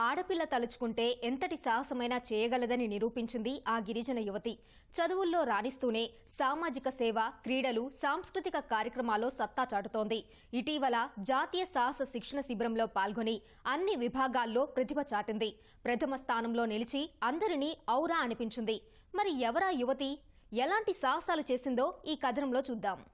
ఆడపిల్ల తలుచుకుంటే ఎంతటి సాహసమైనా చేయగలదని నిరూపించింది ఆ గిరిజన యువతి. చదువుల్లో రాణిస్తూనే సామాజిక సేవ క్రీడలు సాంస్కృతిక కార్యక్రమాల్లో సత్తా చాటుతోంది. ఇటీవల జాతీయ సాహస శిక్షణ శిబిరంలో పాల్గొని అన్ని విభాగాల్లో ప్రతిభ చాటింది. ప్రథమ స్థానంలో నిలిచి అందరినీ ఔరా అనిపించింది. మరి ఎవరా యువతి? ఎలాంటి సాహసాలు చేసిందో ఈ కథనంలో చూద్దాం.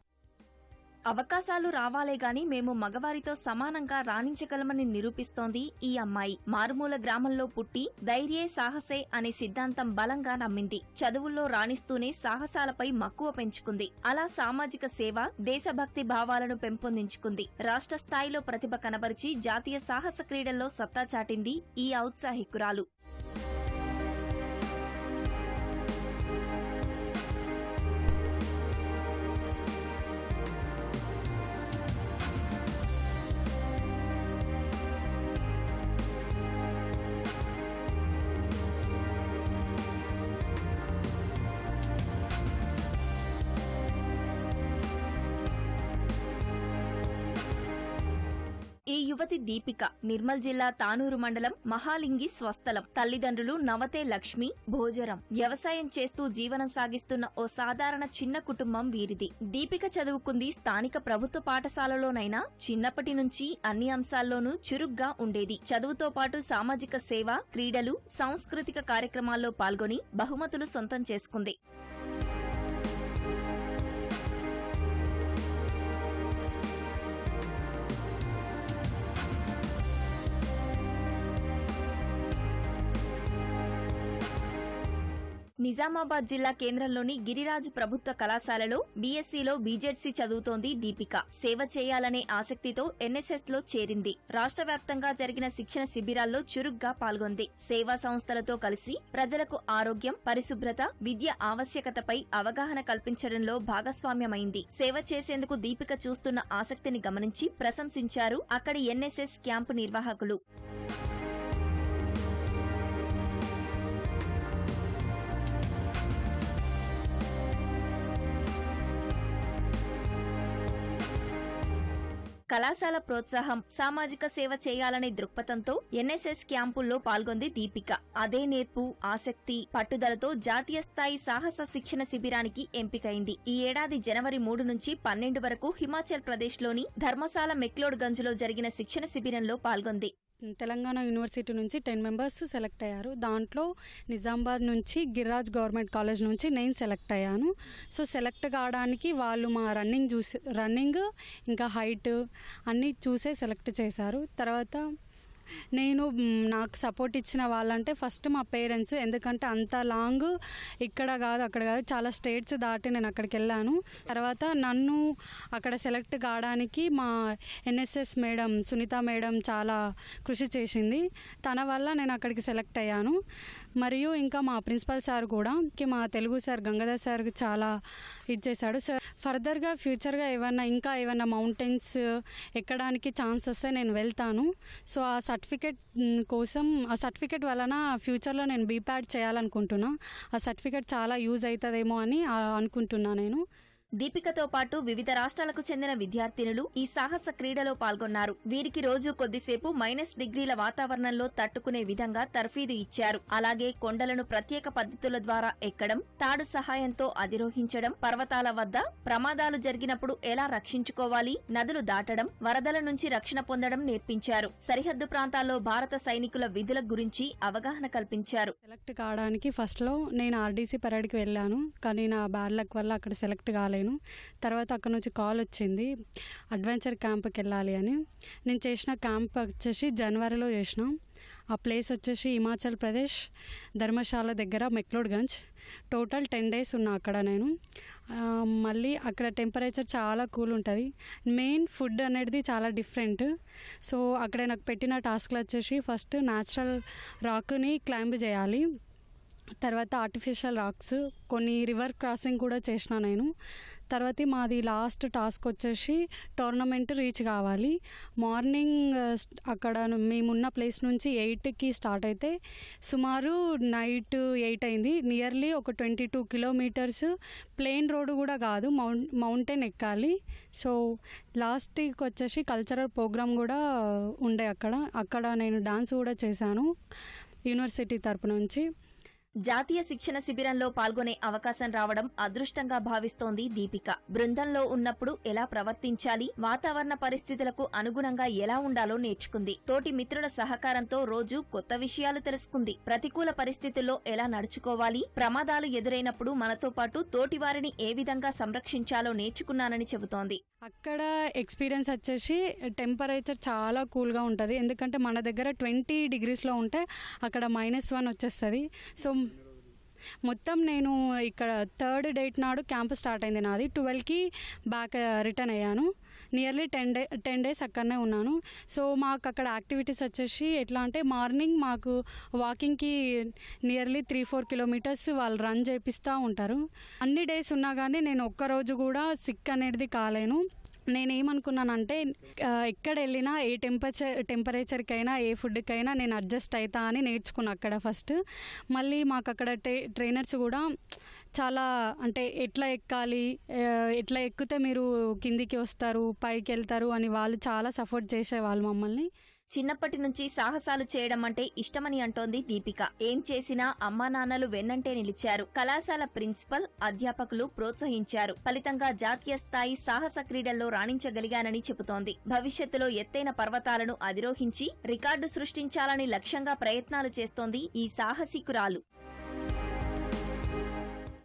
అవకాశాలు రావాలే గాని మేము మగవారితో సమానంగా రాణించగలమని నిరూపిస్తోంది ఈ అమ్మాయి. మారుమూల గ్రామంలో పుట్టి ధైర్యే సాహసే అనే సిద్ధాంతం బలంగా నమ్మింది. చదువుల్లో రాణిస్తూనే సాహసాలపై మక్కువ పెంచుకుంది. అలా సామాజిక సేవ దేశభక్తి భావాలను పెంపొందించుకుంది. రాష్ట్ర స్థాయిలో ప్రతిభ కనబరిచి జాతీయ సాహస క్రీడల్లో సత్తా చాటింది ఈ ఔత్సాహికురాలు. ఈ యువతి దీపిక. నిర్మల్ జిల్లా తానూరు మండలం మహాలింగి స్వస్థలం. తల్లిదండ్రులు నవతే లక్ష్మి భోజరం. వ్యవసాయం చేస్తూ జీవనం సాగిస్తున్న ఓ సాధారణ చిన్న కుటుంబం వీరిది. దీపిక చదువుకుంది స్థానిక ప్రభుత్వ పాఠశాలలోనైనా చిన్నప్పటి నుంచి అన్ని అంశాల్లోనూ చురుగ్గా ఉండేది. చదువుతో పాటు సామాజిక సేవ క్రీడలు సాంస్కృతిక కార్యక్రమాల్లో పాల్గొని బహుమతులు సొంతం చేసుకుంది. నిజామాబాద్ జిల్లా కేంద్రంలోని గిరిరాజు ప్రభుత్వ కళాశాలలో బీఎస్సీలో బీజెడ్సీ చదువుతోంది దీపిక. సేవ చేయాలనే ఆసక్తితో ఎన్ఎస్ఎస్లో చేరింది. రాష్ట్ర వ్యాప్తంగా జరిగిన శిక్షణ శిబిరాల్లో చురుగ్గా పాల్గొంది. సేవా సంస్థలతో కలిసి ప్రజలకు ఆరోగ్యం పరిశుభ్రత విద్య ఆవశ్యకతపై అవగాహన కల్పించడంలో భాగస్వామ్యమైంది. సేవ చేసేందుకు దీపిక చూస్తున్న ఆసక్తిని గమనించి ప్రశంసించారు అక్కడి ఎన్ఎస్ఎస్ క్యాంపు నిర్వాహకులు. కళాశాల ప్రోత్సాహం సామాజిక సేవ చేయాలనే దృక్పథంతో ఎన్ఎస్ఎస్ క్యాంపుల్లో పాల్గొంది దీపిక. అదే నేర్పు ఆసక్తి పట్టుదలతో జాతీయ స్థాయి సాహస శిక్షణ శిబిరానికి ఎంపికైంది. ఈ ఏడాది జనవరి మూడు నుంచి పన్నెండు వరకు హిమాచల్ ప్రదేశ్లోని ధర్మశాల మెక్లోడ్ గంజ్లో జరిగిన శిక్షణ శిబిరంలో పాల్గొంది. తెలంగాణ యూనివర్సిటీ నుంచి టెన్ మెంబర్స్ సెలెక్ట్ అయ్యారు. దాంట్లో నిజామాబాద్ నుంచి గిరిరాజ్ గవర్నమెంట్ కాలేజ్ నుంచి నేను సెలెక్ట్ అయ్యాను. సో సెలెక్ట్ కావడానికి వాళ్ళు మా రన్నింగ్ చూసి రన్నింగ్ ఇంకా హైట్ అన్నీ చూసే సెలెక్ట్ చేశారు. తర్వాత నేను నాకు సపోర్ట్ ఇచ్చిన వాళ్ళంటే ఫస్ట్ మా పేరెంట్స్ ఎందుకంటే అంత లాంగ్ ఇక్కడ కాదు అక్కడ కాదు చాలా స్టేట్స్ దాటి నేను అక్కడికి వెళ్ళాను. తర్వాత నన్ను అక్కడ సెలెక్ట్ కావడానికి మా ఎన్ఎస్ఎస్ మేడం సునీత మేడం చాలా కృషి చేసింది. తన వల్ల నేను అక్కడికి సెలెక్ట్ అయ్యాను. మరియు ఇంకా మా ప్రిన్సిపల్ సార్ కూడా మా తెలుగు సార్ గంగాధర్ సార్ చాలా ఇచ్చేశాడు సార్ ఫర్దర్గా ఫ్యూచర్గా ఏమన్నా ఇంకా ఏమైనా మౌంటైన్స్ ఎక్కడానికి ఛాన్స్ వస్తే నేను వెళ్తాను. సో ఆ సర్టిఫికేట్ కోసం ఆ సర్టిఫికేట్ వలన ఫ్యూచర్లో నేను బీప్యాడ్ చేయాలనుకుంటున్నా. ఆ సర్టిఫికేట్ చాలా యూజ్ అవుతుందేమో అని అనుకుంటున్నా నేను. దీపికతో పాటు వివిధ రాష్ట్రాలకు చెందిన విద్యార్థినులు ఈ సాహస క్రీడలో పాల్గొన్నారు. వీరికి రోజు కొద్దిసేపు మైనస్ డిగ్రీల వాతావరణంలో తట్టుకునే విధంగా తర్ఫీదు ఇచ్చారు. అలాగే కొండలను ప్రత్యేక పద్ధతుల ద్వారా ఎక్కడం తాడు సహాయంతో అధిరోహించడం పర్వతాల వద్ద ప్రమాదాలు జరిగినప్పుడు ఎలా రక్షించుకోవాలి నదులు దాటడం వరదల నుంచి రక్షణ పొందడం నేర్పించారు. సరిహద్దు ప్రాంతాల్లో భారత సైనికుల విధుల గురించి అవగాహన కల్పించారు. సెలెక్ట్ కావడానికి ఫస్ట్లో నేను ఆర్డీసీ పరేడ్కి వెళ్ళాను. కానీ నా బ్యాడ్ లక్ వల్ల అక్కడ సెలెక్ట్ కాలేదు. అయిపోయాను తర్వాత అక్కడ నుంచి కాల్ వచ్చింది అడ్వెంచర్ క్యాంప్కి వెళ్ళాలి అని. నేను చేసిన క్యాంప్ వచ్చేసి జనవరిలో చేసిన. ఆ ప్లేస్ వచ్చేసి హిమాచల్ ప్రదేశ్ ధర్మశాల దగ్గర మెక్లోడ్గంజ్. టోటల్ టెన్ డేస్ ఉన్నా అక్కడ నేను. మళ్ళీ అక్కడ టెంపరేచర్ చాలా కూల్ ఉంటుంది. మెయిన్ ఫుడ్ అనేది చాలా డిఫరెంట్. సో అక్కడ నాకు పెట్టిన టాస్క్లు వచ్చేసి ఫస్ట్ న్యాచురల్ రాక్ని క్లైంబ్ చేయాలి. తర్వాత ఆర్టిఫిషియల్ రాక్స్ కొన్ని రివర్ క్రాసింగ్ కూడా చేసిన నేను. తర్వాత మాది లాస్ట్ టాస్క్ వచ్చేసి టోర్నమెంట్ రీచ్ కావాలి. మార్నింగ్ uh, అక్కడ మేమున్న ప్లేస్ నుంచి ఎయిట్కి స్టార్ట్ అయితే సుమారు నైట్ ఎయిట్ అయింది. నియర్లీ ఒక twenty two kilometres plain road కూడా కాదు మౌంట్ మౌంటైన్ ఎక్కాలి. సో లాస్ట్కి వచ్చేసి కల్చరల్ ప్రోగ్రామ్ కూడా ఉండే అక్కడ. అక్కడ నేను డాన్స్ కూడా చేశాను యూనివర్సిటీ తరపు నుంచి. జాతీయ శిక్షణ శిబిరంలో పాల్గొనే అవకాశం రావడం అదృష్టంగా భావిస్తోంది దీపిక. బృందంలో ఉన్నప్పుడు ఎలా ప్రవర్తించాలి వాతావరణ పరిస్థితులకు అనుగుణంగా ఎలా ఉండాలో నేర్చుకుంది. తోటి మిత్రుల సహకారంతో రోజు కొత్త విషయాలు తెలుసుకుంది. ప్రతికూల పరిస్థితుల్లో ఎలా నడుచుకోవాలి ప్రమాదాలు ఎదురైనప్పుడు మనతో పాటు తోటి వారిని ఏ విధంగా సంరక్షించాలో నేర్చుకున్నానని చెబుతోంది. అక్కడ ఎక్స్పీరియన్స్ వచ్చేసి టెంపరేచర్ చాలా కూల్గా ఉంటుంది. ఎందుకంటే మన దగ్గర ట్వంటీ డిగ్రీస్లో ఉంటే అక్కడ మైనస్ వన్ వచ్చేస్తుంది. సో మొత్తం నేను ఇక్కడ థర్డ్ డేట్ నాడు క్యాంప్ స్టార్ట్ అయింది నాది. ట్వెల్వ్కి బ్యాక్ రిటర్న్ అయ్యాను. Nearly ten day ten days అక్కడనే ఉన్నాను. సో మాకు అక్కడ యాక్టివిటీస్ వచ్చేసి ఎట్లా అంటే మార్నింగ్ మాకు వాకింగ్కి నియర్లీ త్రీ ఫోర్ కిలోమీటర్స్ వాళ్ళు రన్ చేపిస్తూ ఉంటారు. అన్ని డేస్ ఉన్నా కానీ నేను ఒక్కరోజు కూడా సిక్ అనేది కాలేను. నేనేమనుకున్నానంటే ఎక్కడ వెళ్ళినా ఏ టెంపరేచర్ టెంపరేచర్కైనా ఏ ఫుడ్కైనా నేను అడ్జస్ట్ అవుతా అని నేర్చుకున్నా అక్కడ ఫస్ట్. మళ్ళీ మాకు అక్కడ ట్రై ట్రైనర్స్ కూడా చాలా అంటే ఎట్లా ఎక్కాలి ఎట్లా ఎక్కితే మీరు కిందికి వస్తారు పైకి వెళ్తారు అని వాళ్ళు చాలా సపోర్ట్ చేసేవాళ్ళు మమ్మల్ని. చిన్నప్పటి నుంచి సాహసాలు చేయడం అంటే ఇష్టమని అంటోంది దీపిక. ఏం చేసినా అమ్మా నాన్నలు వెన్నంటే నిలిచారు. కళాశాల ప్రిన్సిపల్ అధ్యాపకులు ప్రోత్సహించారు. ఫలితంగా జాతీయ స్థాయి సాహస క్రీడల్లో రాణించగలిగానని చెబుతోంది. భవిష్యత్తులో ఎత్తైన పర్వతాలను అధిరోహించి రికార్డు సృష్టించాలని లక్ష్యంగా ప్రయత్నాలు చేస్తోంది ఈ సాహసికురాలు.